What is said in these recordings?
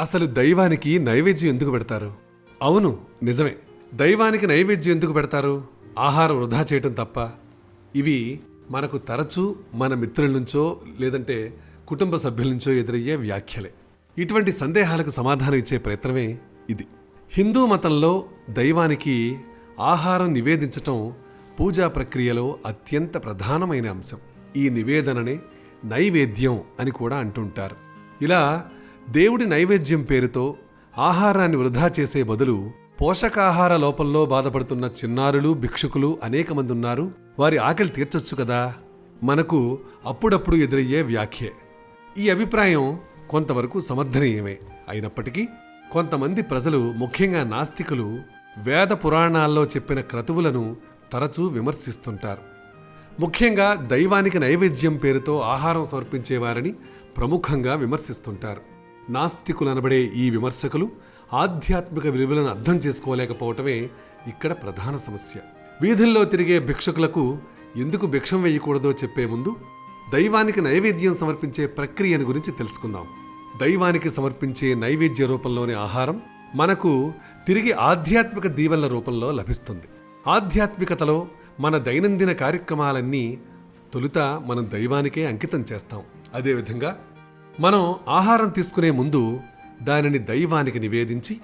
అసలు దైవానికి నైవేద్యం ఎందుకు పెడతారు? అవును నిజమే. దైవానికి నైవేద్యం ఎందుకు పెడతారు? ఆహారం వృధా చేయటం తప్ప. ఇవి మనకు తరచూ మన మిత్రుల నుంచో లేదంటే కుటుంబ సభ్యుల నుంచో ఎదురయ్యే వ్యాఖ్యలే. ఇటువంటి సందేహాలకు సమాధానం ఇచ్చే ప్రయత్నమే ఇది. హిందూ మతంలో దైవానికి ఆహారం నివేదించటం పూజా ప్రక్రియలో అత్యంత ప్రధానమైన అంశం. ఈ నివేదననే నైవేద్యం అని కూడా అంటుంటారు. ఇలా దేవుడి నైవేద్యం పేరుతో ఆహారాన్ని వృధా చేసే బదులు పోషకాహార లోపంలో బాధపడుతున్న చిన్నారులు భిక్షుకులు అనేక మంది ఉన్నారు. వారి ఆకలి తీర్చొచ్చు కదా? మనకు అప్పుడప్పుడు ఎదురయ్యే వ్యాఖ్యే. ఈ అభిప్రాయం కొంతవరకు సమర్థనీయమే. అయినప్పటికీ కొంతమంది ప్రజలు ముఖ్యంగా నాస్తికులు వేద పురాణాల్లో చెప్పిన క్రతువులను తరచూ విమర్శిస్తుంటారు. ముఖ్యంగా దైవానికి నైవేద్యం పేరుతో ఆహారం సమర్పించేవారని ప్రముఖంగా విమర్శిస్తుంటారు. నాస్తికులు అనబడే ఈ విమర్శకులు ఆధ్యాత్మిక విలువలను అర్థం చేసుకోలేకపోవటమే ఇక్కడ ప్రధాన సమస్య. వీధుల్లో తిరిగే భిక్షకులకు ఎందుకు భిక్షం వేయకూడదో చెప్పే ముందు దైవానికి నైవేద్యం సమర్పించే ప్రక్రియను గురించి తెలుసుకుందాం. దైవానికి సమర్పించే నైవేద్య రూపంలోని ఆహారం మనకు తిరిగి ఆధ్యాత్మిక దీవెనల రూపంలో లభిస్తుంది. ఆధ్యాత్మికతలో మన దైనందిన కార్యక్రమాలన్నీ తొలుత మనం దైవానికే అంకితం చేస్తాం. అదేవిధంగా మనం ఆహారం తీసుకునే ముందు దానిని దైవానికి నివేదించి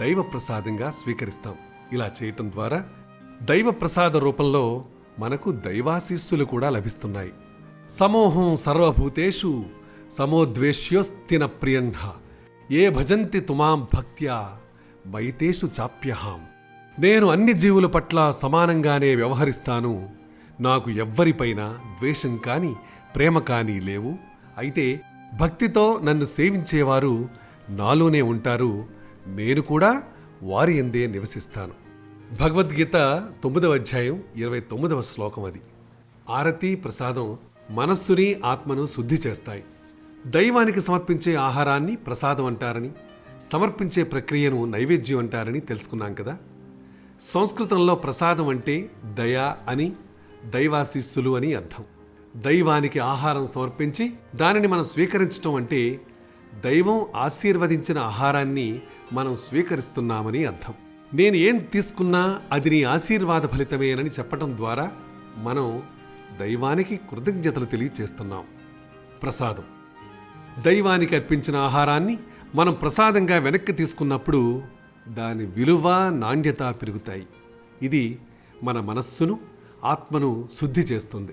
దైవ ప్రసాదంగా స్వీకరిస్తాం. ఇలా చేయటం ద్వారా దైవ ప్రసాద రూపంలో మనకు దైవాశీస్సులు కూడా లభిస్తున్నాయి. సమోహం సర్వభూతేషు సమోద్వేష్యోస్తిన ప్రియంహ. ఏ భజంతి తుమాం భక్త్యా మైతేషు చాప్యహాం. నేను అన్ని జీవుల పట్ల సమానంగానే వ్యవహరిస్తాను. నాకు ఎవ్వరిపైన ద్వేషం కానీ ప్రేమ కానీ లేవు. అయితే భక్తితో నన్ను సేవించేవారు నాలోనే ఉంటారు. నేను కూడా వారి ఎందే నివసిస్తాను. భగవద్గీత తొమ్మిదవ అధ్యాయం ఇరవై తొమ్మిదవ శ్లోకం అది. ఆరతి ప్రసాదం మనస్సుని ఆత్మను శుద్ధి చేస్తాయి. దైవానికి సమర్పించే ఆహారాన్ని ప్రసాదం అంటారని సమర్పించే ప్రక్రియను నైవేద్యం అంటారని తెలుసుకున్నాం కదా? సంస్కృతంలో ప్రసాదం అంటే దయ అని దైవాశీస్సులు అని అర్థం. దైవానికి ఆహారం సమర్పించి దానిని మనం స్వీకరించటం అంటే దైవం ఆశీర్వదించిన ఆహారాన్ని మనం స్వీకరిస్తున్నామని అర్థం. నేను ఏం తీసుకున్నా అది నీ ఆశీర్వాద ఫలితమేనని చెప్పటం ద్వారా మనం దైవానికి కృతజ్ఞతలు తెలియచేస్తున్నాం. ప్రసాదం. దైవానికి అర్పించిన ఆహారాన్ని మనం ప్రసాదంగా వెనక్కి తీసుకున్నప్పుడు దాని విలువ నాణ్యత పెరుగుతాయి. ఇది మన మనస్సును ఆత్మను శుద్ధి చేస్తుంది.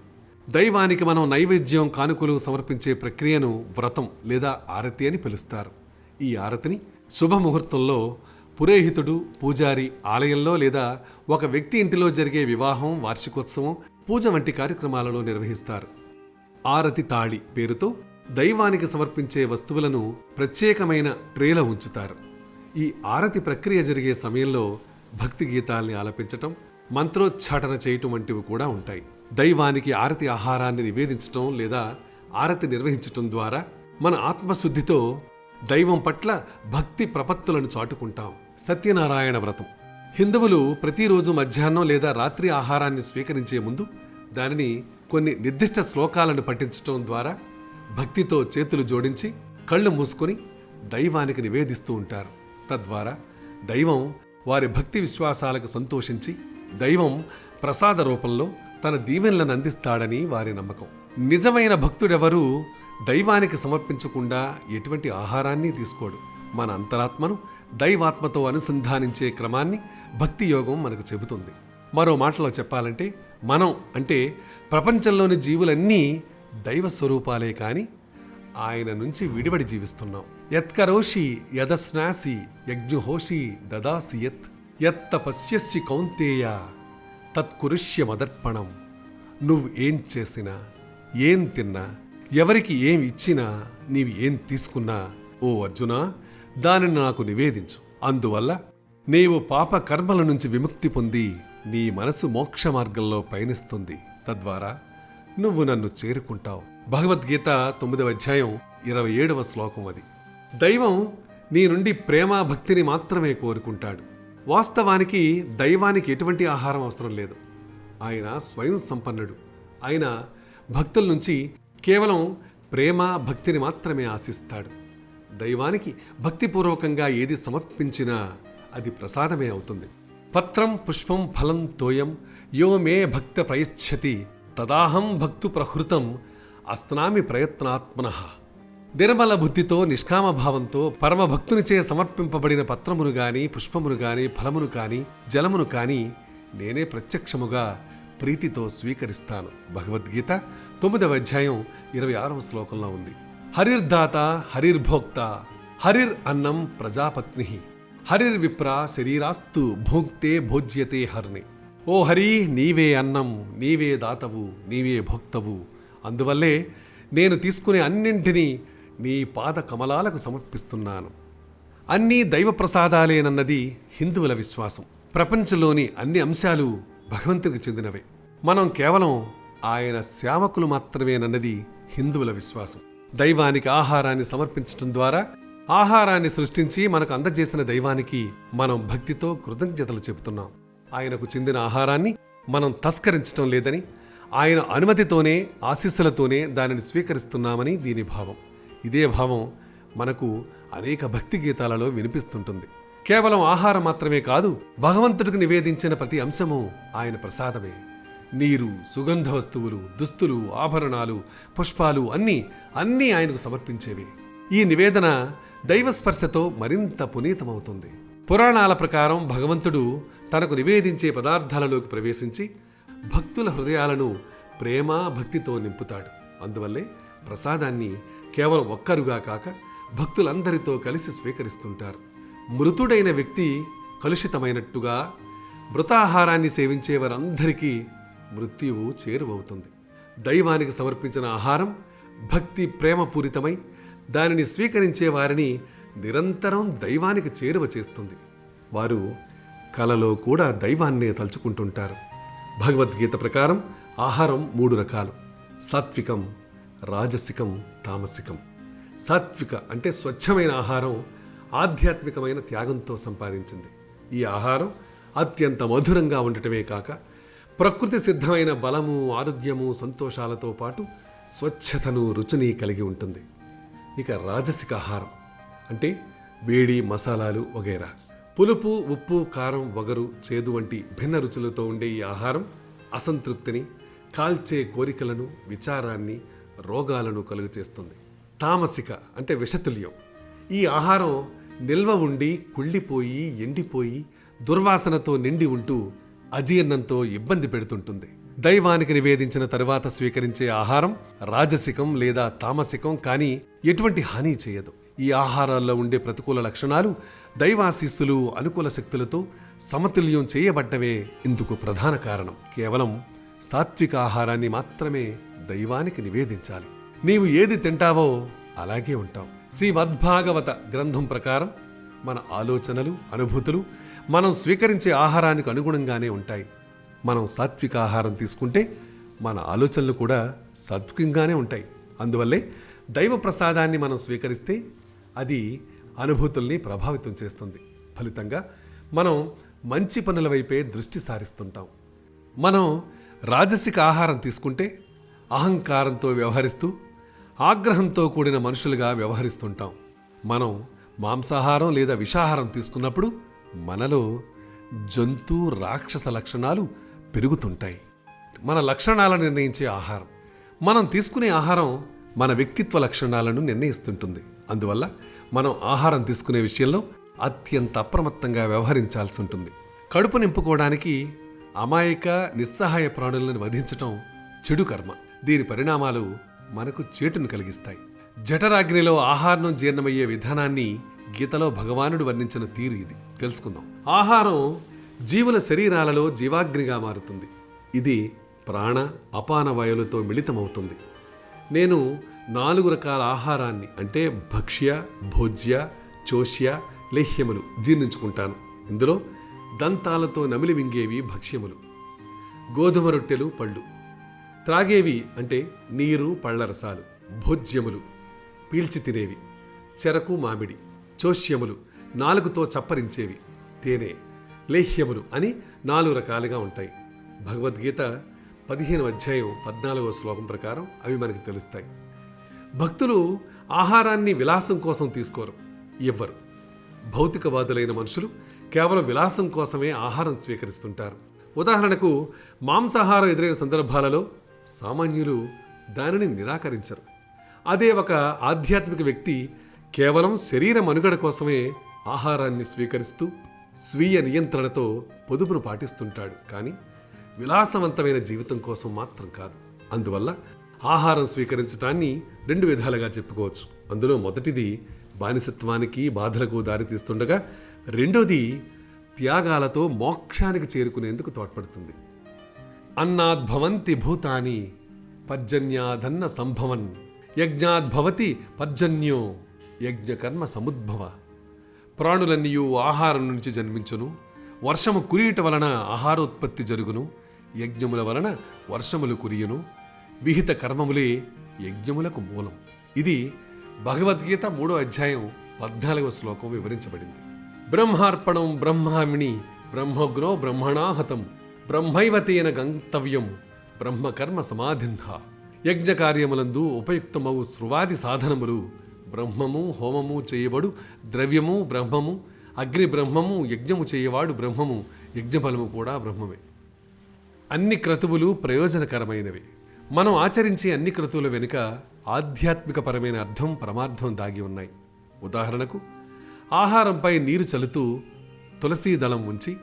దైవానికి మనం నైవేద్యం కానుకలు సమర్పించే ప్రక్రియను వ్రతం లేదా ఆరతి అని పిలుస్తారు. ఈ ఆరతిని శుభముహూర్తంలో పురోహితుడు పూజారి ఆలయంలో లేదా ఒక వ్యక్తి ఇంటిలో జరిగే వివాహం వార్షికోత్సవం పూజ వంటి కార్యక్రమాలలో నిర్వహిస్తారు. ఆరతి తాళి పేరుతో దైవానికి సమర్పించే వస్తువులను ప్రత్యేకమైన ట్రేలో ఉంచుతారు. ఈ ఆరతి ప్రక్రియ జరిగే సమయంలో భక్తి గీతాల్ని ఆలపించటం మంత్రోచ్చాటన చేయటం వంటివి కూడా ఉంటాయి. దైవానికి ఆరతి ఆహారాన్ని నివేదించటం లేదా ఆరతి నిర్వహించటం ద్వారా మన ఆత్మశుద్ధితో దైవం పట్ల భక్తి ప్రపత్తులను చాటుకుంటాం. సత్యనారాయణ వ్రతం. హిందువులు ప్రతిరోజు మధ్యాహ్నం లేదా రాత్రి ఆహారాన్ని స్వీకరించే ముందు దానిని కొన్ని నిర్దిష్ట శ్లోకాలను పఠించటం ద్వారా భక్తితో చేతులు జోడించి కళ్ళు మూసుకొని దైవానికి నివేదిస్తూ ఉంటారు. తద్వారా దైవం వారి భక్తి విశ్వాసాలకు సంతోషించి దైవం ప్రసాద రూపంలో తన దీవెనలను అందిస్తాడని వారి నమ్మకం. నిజమైన భక్తుడెవరూ దైవానికి సమర్పించకుండా ఎటువంటి ఆహారాన్ని తీసుకోడు. మన అంతరాత్మను దైవాత్మతో అనుసంధానించే క్రమాన్ని భక్తి యోగం మనకు చెబుతుంది. మరో మాటలో చెప్పాలంటే మనం అంటే ప్రపంచంలోని జీవులన్నీ దైవ స్వరూపాలే కానీ ఆయన నుంచి విడివడి జీవిస్తున్నాం. యత్కరోషి యదస్నాసి యజ్ఞుహోషి దదాసి యత్. యత్త పశ్యస్సి కౌంతేయ తత్కురుష్యమదర్పణం. నువ్వు ఏం చేసినా ఏం తిన్నా ఎవరికి ఏం ఇచ్చినా నీవు ఏం తీసుకున్నా ఓ అర్జున దానిని నాకు నివేదించు. అందువల్ల నీవు పాప కర్మల నుంచి విముక్తి పొంది నీ మనసు మోక్ష మార్గంలో పయనిస్తుంది. తద్వారా నువ్వు నన్ను చేరుకుంటావు. భగవద్గీత తొమ్మిదవ అధ్యాయం ఇరవై ఏడవ శ్లోకం అది. దైవం నీ నుండి ప్రేమ భక్తిని మాత్రమే కోరుకుంటాడు. వాస్తవానికి దైవానికి ఎటువంటి ఆహారం అవసరం లేదు. ఆయన స్వయం సంపన్నుడు. ఆయన భక్తుల నుంచి కేవలం ప్రేమ భక్తిని మాత్రమే ఆశిస్తాడు. దైవానికి భక్తిపూర్వకంగా ఏది సమర్పించినా అది ప్రసాదమే అవుతుంది. పత్రం పుష్పం ఫలం తోయం యో మే భక్త ప్రయచ్చతి తదాహం భక్తు ప్రహృతం అస్నామి ప్రయత్నాత్మన. నిర్మల బుద్ధితో నిష్కామ భావంతో పరమ భక్తునిచే సమర్పింపబడిన పత్రమును గాని పుష్పమును గాని ఫలమును కాని జలమును కాని నేనే ప్రత్యక్షముగా ప్రీతితో స్వీకరిస్తాను. భగవద్గీత తొమ్మిదవ అధ్యాయం ఇరవై ఆరవ శ్లోకంలో ఉంది. హరిర్దాత హరిర్భోక్త హరిర్ అన్నం ప్రజాపత్ని హరిర్విప్ర శరీరాస్తు భోక్తే భోజ్యతే హర్ని. ఓ హరి నీవే అన్నం నీవే దాతవు నీవే భోక్తవు. అందువల్లే నేను తీసుకునే అన్నింటినీ నీ పాద కమలాలకు సమర్పిస్తున్నాను. అన్నీ దైవ ప్రసాదాలేనన్నది హిందువుల విశ్వాసం. ప్రపంచంలోని అన్ని అంశాలు భగవంతునికి చెందినవే. మనం కేవలం ఆయన సేవకులు మాత్రమేనన్నది హిందువుల విశ్వాసం. దైవానికి ఆహారాన్ని సమర్పించడం ద్వారా ఆహారాన్ని సృష్టించి మనకు అందజేసిన దైవానికి మనం భక్తితో కృతజ్ఞతలు చెబుతున్నాం. ఆయనకు చెందిన ఆహారాన్ని మనం తస్కరించటం లేదని ఆయన అనుమతితోనే ఆశీస్సులతోనే దానిని స్వీకరిస్తున్నామని దీని భావం. ఇదే భావం మనకు అనేక భక్తి గీతాలలో వినిపిస్తుంటుంది. కేవలం ఆహారం మాత్రమే కాదు భగవంతుడికి నివేదించిన ప్రతి అంశము ఆయన ప్రసాదమే. నీరు సుగంధ వస్తువులు దుస్తులు ఆభరణాలు పుష్పాలు అన్నీ అన్నీ ఆయనకు సమర్పించేవి. ఈ నివేదన దైవస్పర్శతో మరింత పునీతమవుతుంది. పురాణాల ప్రకారం భగవంతుడు తనకు నివేదించే పదార్థాలలోకి ప్రవేశించి భక్తుల హృదయాలను ప్రేమ భక్తితో నింపుతాడు. అందువల్లే ప్రసాదాన్ని కేవలం ఒక్కరుగా కాక భక్తులందరితో కలిసి స్వీకరిస్తుంటారు. మృతుడైన వ్యక్తి కలుషితమైనట్టుగా మృతాహారాన్ని సేవించే వారందరికీ మృత్యువు చేరువవుతుంది. దైవానికి సమర్పించిన ఆహారం భక్తి ప్రేమపూరితమై దానిని స్వీకరించే వారిని నిరంతరం దైవానికి చేరువ చేస్తుంది. వారు కలలో కూడా దైవాన్నే తలుచుకుంటుంటారు. భగవద్గీత ప్రకారం ఆహారం మూడు రకాలు. సాత్వికం రాజసికం తామసికం. సాత్విక అంటే స్వచ్ఛమైన ఆహారం ఆధ్యాత్మికమైన త్యాగంతో సంపాదించింది. ఈ ఆహారం అత్యంత మధురంగా ఉండటమే కాక ప్రకృతి సిద్ధమైన బలము ఆరోగ్యము సంతోషాలతో పాటు స్వచ్ఛతను రుచిని కలిగి ఉంటుంది. ఇక రాజసిక ఆహారం అంటే వేడి మసాలాలు వగైరా. పులుపు ఉప్పు కారం వగరు చేదు వంటి భిన్న రుచులతో ఉండే ఈ ఆహారం అసంతృప్తిని కాల్చే కోరికలను విచారాన్ని రోగాలను కలుగచేస్తుంది. తామసిక అంటే విషతుల్యం. ఈ ఆహారం నిల్వ ఉండి కుళ్ళిపోయి ఎండిపోయి దుర్వాసనతో నిండి ఉంటూ అజీర్ణంతో ఇబ్బంది పెడుతుంటుంది. దైవానికి నివేదించిన తరువాత స్వీకరించే ఆహారం రాజసికం లేదా తామసికం కానీ ఎటువంటి హాని చేయదు. ఈ ఆహారాల్లో ఉండే ప్రతికూల లక్షణాలు దైవాశీస్సులు అనుకూల శక్తులతో సమతుల్యం చేయబడ్డవే ఇందుకు ప్రధాన కారణం. కేవలం సాత్విక ఆహారాన్ని మాత్రమే దైవానికి నివేదించాలి. నీవు ఏది తింటావో అలాగే ఉంటావు. శ్రీమద్భాగవత గ్రంథం ప్రకారం మన ఆలోచనలు అనుభూతులు మనం స్వీకరించే ఆహారానికి అనుగుణంగానే ఉంటాయి. మనం సాత్విక ఆహారం తీసుకుంటే మన ఆలోచనలు కూడా సాత్వికంగానే ఉంటాయి. అందువల్లే దైవ ప్రసాదాన్ని మనం స్వీకరిస్తే అది అనుభూతుల్ని ప్రభావితం చేస్తుంది. ఫలితంగా మనం మంచి పనుల వైపే దృష్టి సారిస్తుంటాం. మనం రాజసిక ఆహారం తీసుకుంటే అహంకారంతో వ్యవహరిస్తూ ఆగ్రహంతో కూడిన మనుషులుగా వ్యవహరిస్తుంటాం. మనం మాంసాహారం లేదా విషాహారం తీసుకున్నప్పుడు మనలో జంతు రాక్షస లక్షణాలు పెరుగుతుంటాయి. మన లక్షణాలను నిర్ణయించే ఆహారం. మనం తీసుకునే ఆహారం మన వ్యక్తిత్వ లక్షణాలను నిర్ణయిస్తుంటుంది. అందువల్ల మనం ఆహారం తీసుకునే విషయంలో అత్యంత అప్రమత్తంగా వ్యవహరించాల్సి ఉంటుంది. కడుపు నింపుకోవడానికి అమాయక నిస్సహాయ ప్రాణులను వధించటం చెడు కర్మ. దీని పరిణామాలు మనకు చేటును కలిగిస్తాయి. జఠరాగ్నిలో ఆహారం జీర్ణమయ్యే విధానాన్ని గీతలో భగవానుడు వర్ణించిన తీరు ఇది. తెలుసుకుందాం. ఆహారం జీవుల శరీరాలలో జీవాగ్నిగా మారుతుంది. ఇది ప్రాణ అపాన వాయువులతో మిళితమవుతుంది. నేను నాలుగు రకాల ఆహారాన్ని అంటే భక్ష్య భోజ్య చోష్య లేహ్యములు జీర్ణించుకుంటాను. ఇందులో దంతాలతో నమిలి మింగేవి భక్ష్యములు. గోధుమ రొట్టెలు పళ్ళు. త్రాగేవి అంటే నీరు పళ్ళ రసాలు భోజ్యములు. పీల్చి తినేవి. చెరకు మామిడి. చోష్యములు. నాలుగుతో చప్పరించేవి. తేనె. లేహ్యములు అని నాలుగు రకాలుగా ఉంటాయి. భగవద్గీత పదిహేను అధ్యాయం పద్నాలుగో శ్లోకం ప్రకారం అవి మనకి తెలుస్తాయి. భక్తులు ఆహారాన్ని విలాసం కోసం తీసుకోరు. ఇవ్వరు భౌతికవాదులైన మనుషులు కేవలం విలాసం కోసమే ఆహారం స్వీకరిస్తుంటారు. ఉదాహరణకు మాంసాహారం ఎదురైన సందర్భాలలో సామాన్యులు దానిని నిరాకరించరు. అదే ఒక ఆధ్యాత్మిక వ్యక్తి కేవలం శరీర మనుగడ కోసమే ఆహారాన్ని స్వీకరిస్తూ స్వీయ నియంత్రణతో పొదుపును పాటిస్తుంటాడు. కానీ విలాసవంతమైన జీవితం కోసం మాత్రం కాదు. అందువల్ల ఆహారం స్వీకరించడాన్ని రెండు విధాలుగా చెప్పుకోవచ్చు. అందులో మొదటిది బానిసత్వానికి బాధలకు దారితీస్తుండగా రెండోది త్యాగాలతో మోక్షానికి చేరుకునేందుకు తోడ్పడుతుంది. అన్నాద్భవంతి భూతాని పర్జన్యాధన్న సంభవన్ యజ్ఞాద్భవతి పర్జన్యో యజ్ఞకర్మ సముద్భవ. ప్రాణులన్నీయు ఆహారం నుంచి జన్మించును వర్షము కురియుట వలన ఆహారోత్పత్తి జరుగును యజ్ఞముల వలన వర్షములు కురియును విహిత కర్మములే యజ్ఞములకు మూలం. ఇది భగవద్గీత మూడో అధ్యాయం పద్నాలుగవ శ్లోకం వివరించబడింది. బ్రహ్మార్పణం బ్రహ్మామిణి బ్రహ్మగ్నో బ్రహ్మణాహతం బ్రహ్మైవతేన గంతవ్యం బ్రహ్మకర్మ సమాధిన్హ యజ్ఞకార్యములందు ఉపయుక్తమవు శృవాది సాధనములు. బ్రహ్మము హోమము చేయబడు ద్రవ్యము బ్రహ్మము అగ్ని బ్రహ్మము యజ్ఞము చేయవాడు బ్రహ్మము యజ్ఞఫలము కూడా బ్రహ్మమే. అన్ని క్రతువులు ప్రయోజనకరమైనవి. మనం ఆచరించే అన్ని క్రతువుల వెనుక ఆధ్యాత్మికపరమైన అర్థం పరమార్థం దాగి ఉన్నాయి. ఉదాహరణకు ఆహారంపై నీరు చల్లుతూ తులసీదళం ఉంచి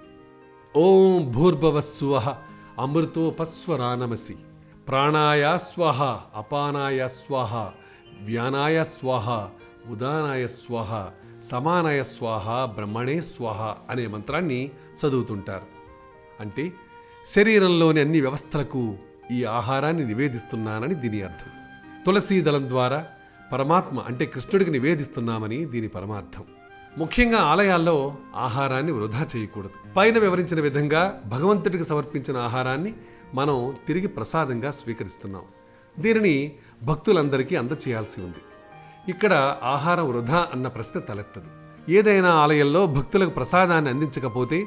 ఓం భూర్భవస్సువ అమృతోపస్వరానమసి ప్రాణాయ స్వహ అపానాయ స్వాహ వ్యానాయ స్వాహ ఉదానాయ స్వహ సమానాయ స్వాహ బ్రహ్మణే స్వాహ అనే మంత్రాన్ని చదువుతుంటారు. అంటే శరీరంలోని అన్ని వ్యవస్థలకు ఈ ఆహారాన్ని నివేదిస్తున్నానని దీని అర్థం. తులసీ దళం ద్వారా పరమాత్మ అంటే కృష్ణుడికి నివేదిస్తున్నామని దీని పరమార్థం. ముఖ్యంగా ఆలయాల్లో ఆహారాన్ని వృధా చేయకూడదు. పైన వివరించిన విధంగా భగవంతుడికి సమర్పించిన ఆహారాన్ని మనం తిరిగి ప్రసాదంగా స్వీకరిస్తున్నాం. దీనిని భక్తులందరికీ అందచేయాల్సి ఉంది. ఇక్కడ ఆహారం వృధా అన్న ప్రశ్న తలెత్తదు. ఏదైనా ఆలయంలో భక్తులకు ప్రసాదాన్ని అందించకపోతే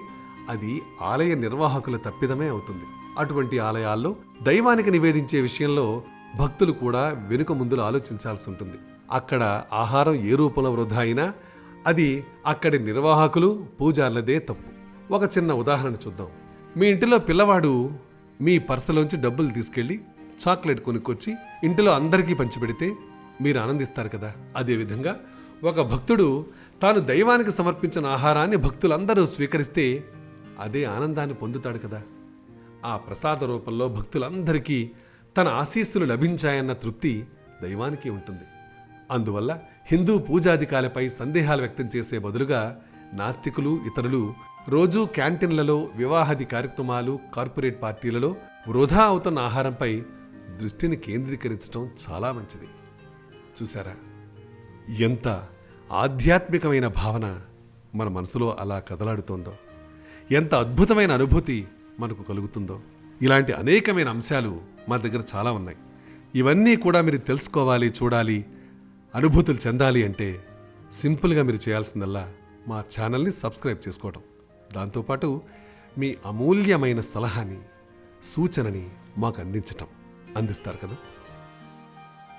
అది ఆలయ నిర్వాహకుల తప్పిదమే అవుతుంది. అటువంటి ఆలయాల్లో దైవానికి నివేదించే విషయంలో భక్తులు కూడా వెనుక ముందులు ఆలోచించాల్సి ఉంటుంది. అక్కడ ఆహారం ఏ రూపంలో వృధా అయినా అది అక్కడి నిర్వాహకులు పూజార్లదే తప్పు. ఒక చిన్న ఉదాహరణ చూద్దాం. మీ ఇంటిలో పిల్లవాడు మీ పర్సులోంచి డబ్బులు తీసుకెళ్ళి చాక్లెట్ కొనుక్కొచ్చి ఇంటిలో అందరికీ పంచిపెడితే మీరు ఆనందిస్తారు కదా? అదేవిధంగా ఒక భక్తుడు తాను దైవానికి సమర్పించిన ఆహారాన్ని భక్తులందరూ స్వీకరిస్తే అదే ఆనందాన్ని పొందుతాడు కదా? ఆ ప్రసాద రూపంలో భక్తులందరికీ తన ఆశీస్సులు లభించాయన్న తృప్తి దైవానికి ఉంటుంది. అందువల్ల హిందూ పూజాధికాలపై సందేహాలు వ్యక్తం చేసే బదులుగా నాస్తికులు ఇతరులు రోజూ క్యాంటీన్లలో వివాహాది కార్యక్రమాలు కార్పొరేట్ పార్టీలలో వృధా అవుతున్న ఆహారంపై దృష్టిని కేంద్రీకరించడం చాలా మంచిది. చూసారా ఎంత ఆధ్యాత్మికమైన భావన మన మనసులో అలా కదలాడుతోందో. ఎంత అద్భుతమైన అనుభూతి మనకు కలుగుతుందో. ఇలాంటి అనేకమైన అంశాలు మా దగ్గర చాలా ఉన్నాయి. ఇవన్నీ కూడా మీరు తెలుసుకోవాలి చూడాలి అనుభూతులు చెందాలి అంటే సింపుల్గా మీరు చేయాల్సిందల్లా మా ఛానల్ని సబ్స్క్రైబ్ చేసుకోవడం దాంతోపాటు మీ అమూల్యమైన సలహాని సూచనని మాకు అందించటం. అందిస్తారు కదా?